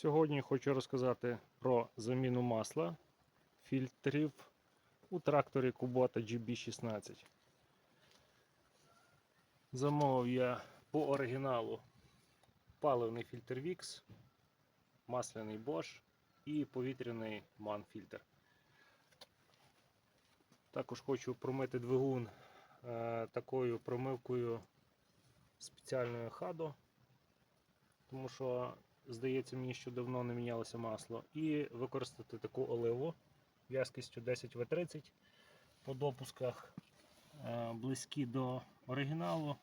Сьогодні хочу розказати про заміну масла фільтрів у тракторі Kubota GB16. Замовив я по оригіналу паливний фільтр VIX, масляний Bosch і повітряний MAN фільтр. Також хочу промити двигун е, такою промивкою спеціальною Hado, тому що здається мені, що давно не мінялося масло. І використати таку оливу в'язкістю 10В30 по допусках е, близькі до оригіналу.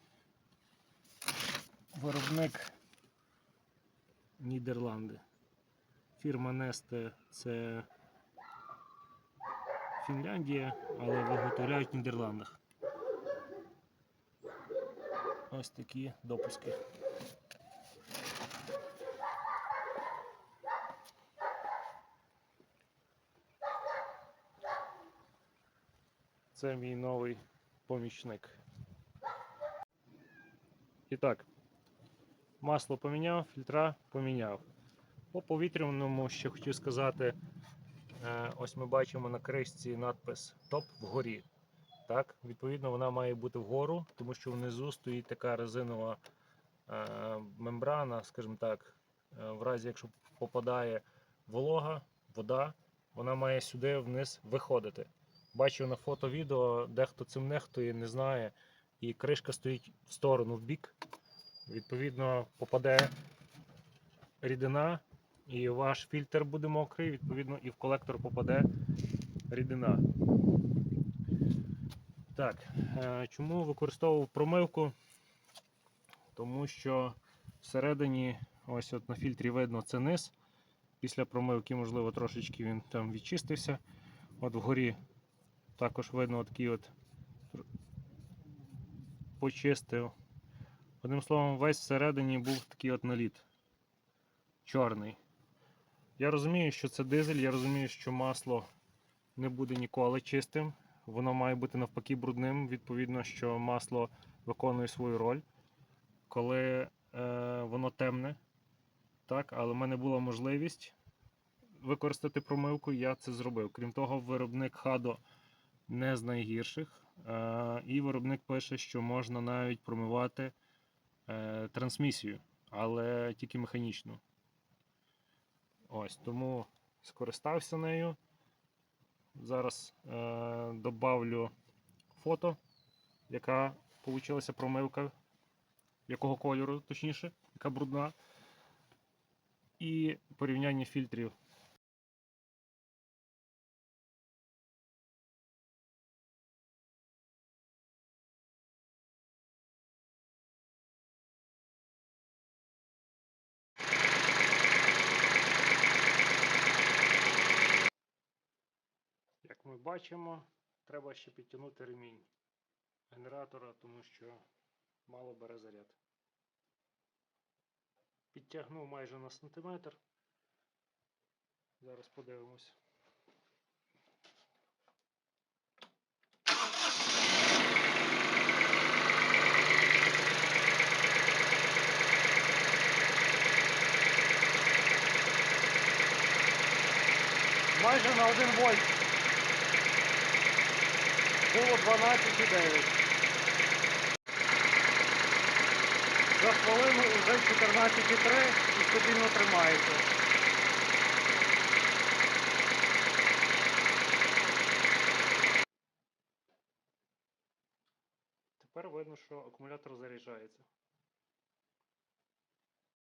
Виробник Нідерланди. Фірма Neste це Фінляндія, але виготовляють в Нідерландах. Ось такі допуски. Це мій новий помічник. І так, масло поміняв, фільтра поміняв. По повітряному ще хотів сказати, е, ось ми бачимо на кришці надпис ТОП вгорі. Так, відповідно, вона має бути вгору, тому що внизу стоїть така резинова е, мембрана, скажімо так, е, в разі, якщо попадає волога, вода, вона має сюди вниз виходити. Бачив на фото відео, дехто цим нехтує, не знає, і кришка стоїть в сторону в бік. Відповідно, попаде рідина, і ваш фільтр буде мокрий, відповідно, і в колектор попаде рідина. Так, е, чому використовував промивку? Тому що всередині, ось от на фільтрі видно це низ. Після промивки, можливо, трошечки він там відчистився. От вгорі також видно такий от почистив. Одним словом, весь всередині був такий от наліт. Чорний. Я розумію, що це дизель, я розумію, що масло не буде ніколи чистим. Воно має бути навпаки брудним, відповідно, що масло виконує свою роль. Коли е, воно темне, так, але в мене була можливість використати промивку, я це зробив. Крім того, виробник Hado не з найгірших. Е, і виробник пише, що можна навіть промивати е, трансмісію, але тільки механічну. Ось, тому скористався нею. Зараз е, фото, яка вийшла промивка, якого кольору, точніше, яка брудна. І порівняння фільтрів. Ми бачимо, треба ще підтягнути ремінь генератора, тому що мало бере заряд. Підтягнув майже на сантиметр. Зараз подивимось. Майже на 1 вольт. Було 12,9. За хвилину вже 14,3 і стабільно тримається. Тепер видно, що акумулятор заряджається.